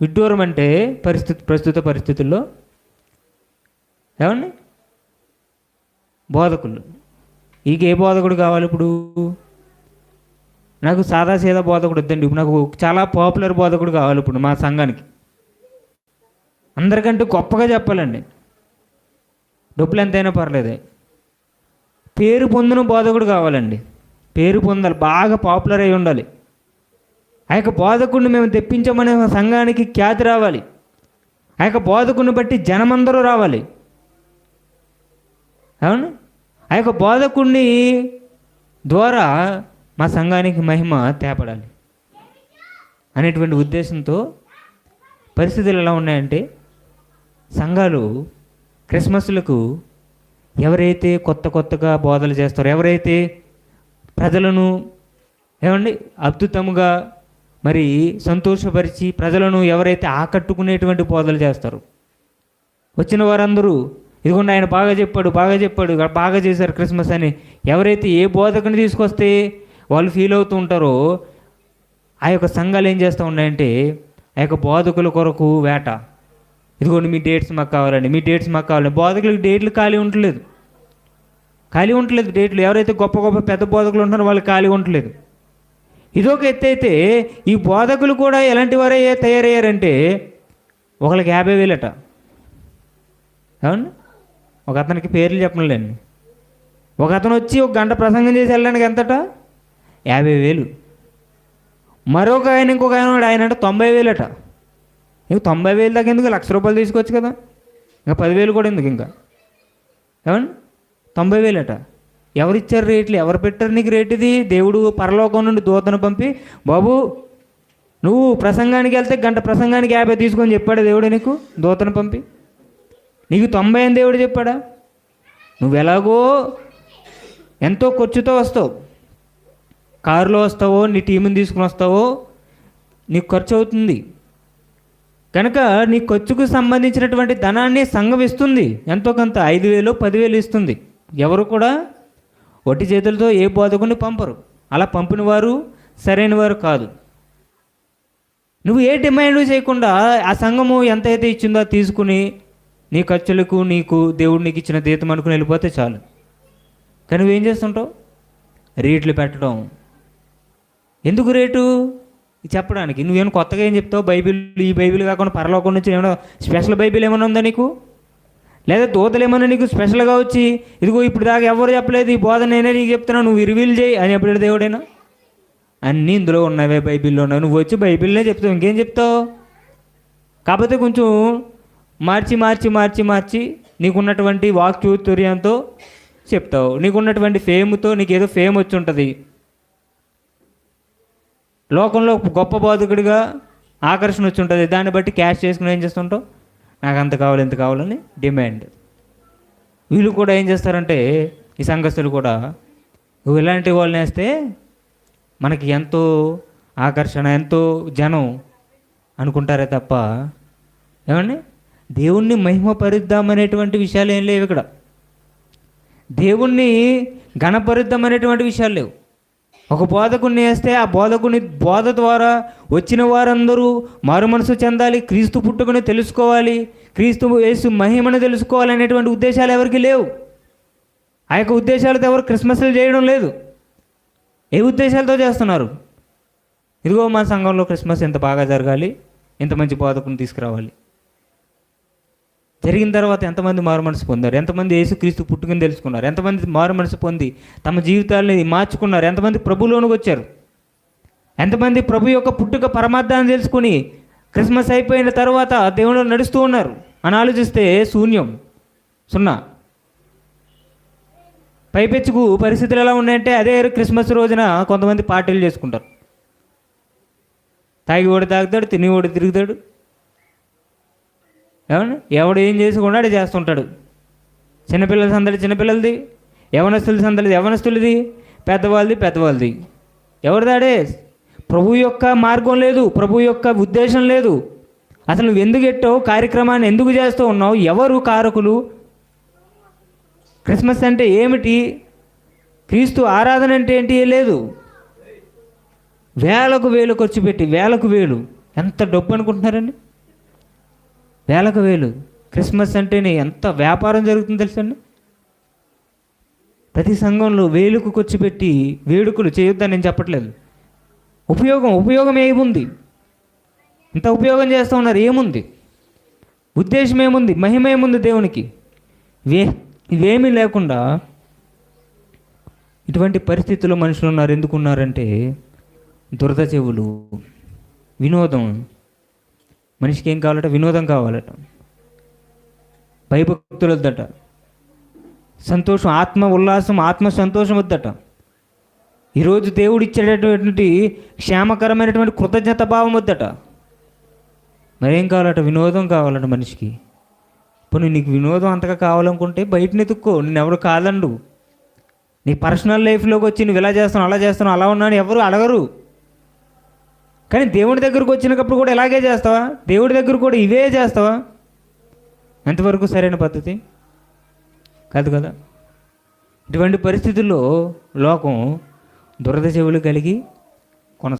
విడ్డూరం అంటే పరిస్థితి ప్రస్తుత పరిస్థితుల్లో ఏమండి? బోధకులు. ఈక ఏ బోధకుడు కావాలి ఇప్పుడు? నాకు సాదా సీదా బోధకుడు వద్దండి. ఇప్పుడు నాకు చాలా పాపులర్ బోధకుడు కావాలి ఇప్పుడు మా సంఘానికి. అందరికంటే గొప్పగా చెప్పాలండి. డబ్బులు ఎంతైనా పర్లేదు. పేరు పొందిన బోధకుడు కావాలండి. పేరు పొందాలి. బాగా పాపులర్ అయి ఉండాలి. ఆ యొక్క బోధకుడిని మేము తెప్పించమనే సంఘానికి ఖ్యాతి రావాలి. ఆ యొక్క బోధకుడిని బట్టి జనమందరూ రావాలి. అవును? ఆ యొక్క బోధకుడిని ద్వారా మా సంఘానికి మహిమ తేపడాలి. అనేటువంటి ఉద్దేశంతో పరిస్థితులు ఎలా ఉన్నాయంటే సంఘాలు క్రిస్మస్లకు ఎవరైతే కొత్త కొత్తగా బోధలు చేస్తారో ఎవరైతే ప్రజలను ఏమండి అద్భుతముగా మరి సంతోషపరిచి ప్రజలను ఎవరైతే ఆకట్టుకునేటువంటి బోధలు చేస్తారు వచ్చిన వారందరూ ఇదిగోండి ఆయన బాగా చెప్పాడు బాగా చెప్పాడు బాగా చేశారు క్రిస్మస్ అని ఎవరైతే ఏ బోధకుని తీసుకొస్తే వాళ్ళు ఫీల్ అవుతూ ఉంటారో ఆ యొక్క సంఘాలు ఏం చేస్తూ ఉన్నాయంటే ఆ యొక్క బోధకుల కొరకు వేట. ఇదిగోండి మీ డేట్స్ మాకు కావాలండి మీ డేట్స్ మాకు కావాలండి. బోధకులకు డేట్లు ఖాళీ ఉండలేదు ఖాళీ ఉండలేదు డేట్లు ఎవరైతే గొప్ప గొప్ప పెద్ద బోధకులు ఉంటారో వాళ్ళు ఖాళీ ఉండలేదు ఇదొక ఎత్తైతే ఈ బోధకులు కూడా ఎలాంటి వారే తయారయ్యారంటే ఒకళ్ళకి యాభై వేలట. అవును ఒక అతనికి పేర్లు చెప్పలేండి ఒక అతను వచ్చి ఒక గంట ప్రసంగం చేసి వెళ్ళడానికి ఎంతట? యాభై వేలు. మరొక ఆయన ఇంకొక ఆయన ఆయన అంటే తొంభై వేలట. ఇంక తొంభై వేలు దాకా ఎందుకు? లక్ష రూపాయలు తీసుకోవచ్చు కదా. ఇంకా పదివేలు కూడా ఎందుకు ఇంకా? ఏమండి? తొంభై వేలట. ఎవరు ఇచ్చారు రేట్లు ఎవరు పెట్టారు నీకు రేట్ ఇది? దేవుడు పరలోకం నుండి దూతను పంపి బాబు నువ్వు ప్రసంగానికి వెళ్తే గంట ప్రసంగానికి యాభై తీసుకొని చెప్పాడు దేవుడు నీకు? దూతను పంపి. నీకు తొంభై అని దేవుడు చెప్పాడా? నువ్వు ఎలాగో ఎంతో ఖర్చుతో వస్తావు. కారులో వస్తావో నీ టీముని తీసుకుని వస్తావో నీకు ఖర్చు అవుతుంది. కనుక నీ ఖర్చుకు సంబంధించినటువంటి ధనాన్ని సంఘం ఇస్తుంది. ఎంతో కొంత ఐదు వేలు పదివేలు ఇస్తుంది. ఎవరు కూడా ఒట్టి చేతులతో ఏ బోధకుని పంపరు. అలా పంపిన వారు సరైన వారు కాదు. నువ్వు ఏ డిమాండ్ చేయకుండా ఆ సంఘము ఎంతైతే ఇచ్చిందో తీసుకుని నీ ఖర్చులకు నీకు దేవుడు నీకు ఇచ్చిన దీతం అనుకుని వెళ్ళిపోతే చాలు. కానీ నువ్వేం చేస్తుంటావు? రేట్లు పెట్టడం. ఎందుకు రేటు? చెప్పడానికి. నువ్వేమైనా కొత్తగా ఏం చెప్తావు? బైబిల్ ఈ బైబిల్ కాకుండా పరలోకం నుంచి ఏమైనా స్పెషల్ బైబిల్ ఏమైనా ఉందా నీకు? లేదా దూతలేమన్నా నీకు స్పెషల్గా వచ్చి ఇదిగో ఇప్పుడు దాకా ఎవరు చెప్పలేదు ఈ బోధ నేనే నీకు చెప్తున్నా నువ్వు రివీల్ చేయి అని చెప్పలేడు దేవుడైనా? అన్నీ ఇందులో ఉన్నావే బైబిల్లో ఉన్నావు. నువ్వు వచ్చి బైబిల్నే చెప్తావు ఇంకేం చెప్తావు? కాకపోతే కొంచెం మార్చి మార్చి మార్చి మార్చి నీకున్నటువంటి వాక్ చూతుర్యంతో చెప్తావు. నీకున్నటువంటి ఫేమ్తో నీకు ఏదో ఫేమ్ వచ్చి ఉంటుంది. లోకంలో గొప్ప బోధకుడిగా ఆకర్షణ వచ్చి ఉంటుంది. దాన్ని బట్టి క్యాష్ చేసుకుని ఏం చేస్తుంటావు? నాకు అంత కావాలి ఎంత కావాలని డిమాండ్. వీళ్ళు కూడా ఏం చేస్తారంటే ఈ సంఘస్థులు కూడా నువ్వు ఇలాంటి వాళ్ళని వేస్తే మనకి ఎంతో ఆకర్షణ ఎంతో జనం అనుకుంటారే తప్ప ఏమండి? దేవుణ్ణి మహిమపరుద్దామనేటువంటి విషయాలు ఏం లేవు ఇక్కడ. దేవుణ్ణి గణపరుద్దామనేటువంటి విషయాలు లేవు. ఒక బోధకుడిని వేస్తే ఆ బోధకుని బోధ ద్వారా వచ్చిన వారందరూ మారు మనసు చెందాలి క్రీస్తు పుట్టుకుని తెలుసుకోవాలి క్రీస్తు యేసు మహిమను తెలుసుకోవాలి అనేటువంటి ఉద్దేశాలు ఎవరికి లేవు. ఆ యొక్క ఉద్దేశాలతో ఎవరు క్రిస్మస్లు చేయడం లేదు. ఏ ఉద్దేశాలతో చేస్తున్నారు? ఇదిగో మా సంఘంలో క్రిస్మస్ ఎంత బాగా జరగాలి ఎంత మంచి బోధకుని తీసుకురావాలి. జరిగిన తర్వాత ఎంతమంది మారు మనసు పొందారు? ఎంతమంది యేసుక్రీస్తు పుట్టుకుని తెలుసుకున్నారు? ఎంతమంది మారు మనసు పొంది తమ జీవితాలని మార్చుకున్నారు? ఎంతమంది ప్రభులోనికి వచ్చారు? ఎంతమంది ప్రభు యొక్క పుట్టుక పరమార్థాన్ని తెలుసుకుని క్రిస్మస్ అయిపోయిన తర్వాత దేవుడు నడుస్తూ ఉన్నారు? అని ఆలోచిస్తే శూన్యం. సున్నా. పైపెచ్చుకు పరిస్థితులు ఎలా ఉన్నాయంటే అదే క్రిస్మస్ రోజున కొంతమంది పార్టీలు చేసుకుంటారు. తాగి ఓడి తాగుతాడు తిని ఓడి తిరుగుతాడు. ఏమన్నా ఎవడు ఏం చేసుకున్నాడు అది చేస్తుంటాడు. చిన్నపిల్లల సందడి చిన్నపిల్లలది. యవనస్తుల సందడి యవనస్తులది. పెద్దవాళ్ళది పెద్దవాళ్ళది. ఎవరిదాడే ప్రభు యొక్క మార్గం లేదు. ప్రభు యొక్క ఉద్దేశం లేదు. అసలు నువ్వు ఎందుకు ఎట్టావు? కార్యక్రమాన్ని ఎందుకు చేస్తూ ఉన్నావు? ఎవరు కారకులు? క్రిస్మస్ అంటే ఏమిటి? క్రీస్తు ఆరాధన అంటే ఏంటి? లేదు. వేలకు వేలు ఖర్చు పెట్టి వేలకు వేలు. ఎంత డబ్బు అనుకుంటున్నారండి? వేలకు వేలు. క్రిస్మస్ అంటేనే ఎంత వ్యాపారం జరుగుతుందో తెలుసండి? ప్రతి సంఘంలో వేలుకు ఖర్చు పెట్టి వేడుకలు చేయొద్దని నేను చెప్పట్లేదు. ఉపయోగం ఉపయోగం ఏముంది? ఇంత ఉపయోగం చేస్తూ ఉన్నారు ఏముంది? ఉద్దేశం ఏముంది? మహిమ ఏముంది దేవునికి? వే ఇవేమీ లేకుండా ఇటువంటి పరిస్థితుల్లో మనుషులు ఉన్నారు ఎందుకు ఉన్నారంటే దురద చెవులు వినోదం మనిషికి ఏం కావాలట వినోదం కావాలట భయభక్తులు వద్దట సంతోషం ఆత్మ ఉల్లాసం ఆత్మ సంతోషం వద్దట. ఈరోజు దేవుడు ఇచ్చేటటువంటి క్షేమకరమైనటువంటి కృతజ్ఞత భావం వద్దట. మరేం కావాలట వినోదం కావాలట మనిషికి. పోనీ నీకు వినోదం అంతగా కావాలనుకుంటే బయటని ఎత్తుక్కో. నేను ఎవరు కాదండు. నీ పర్సనల్ లైఫ్లోకి వచ్చి నువ్వు ఇలా చేస్తాను అలా చేస్తాను అలా ఉన్నాను ఎవరు అడగరు. కానీ దేవుడి దగ్గరకు వచ్చినప్పుడు కూడా ఇలాగే చేస్తావా? దేవుడి దగ్గర కూడా ఇవే చేస్తావా? ఎంతవరకు సరైన పద్ధతి? కాదు కదా? ఇటువంటి పరిస్థితుల్లో లోకం దురద చెవులు కలిగి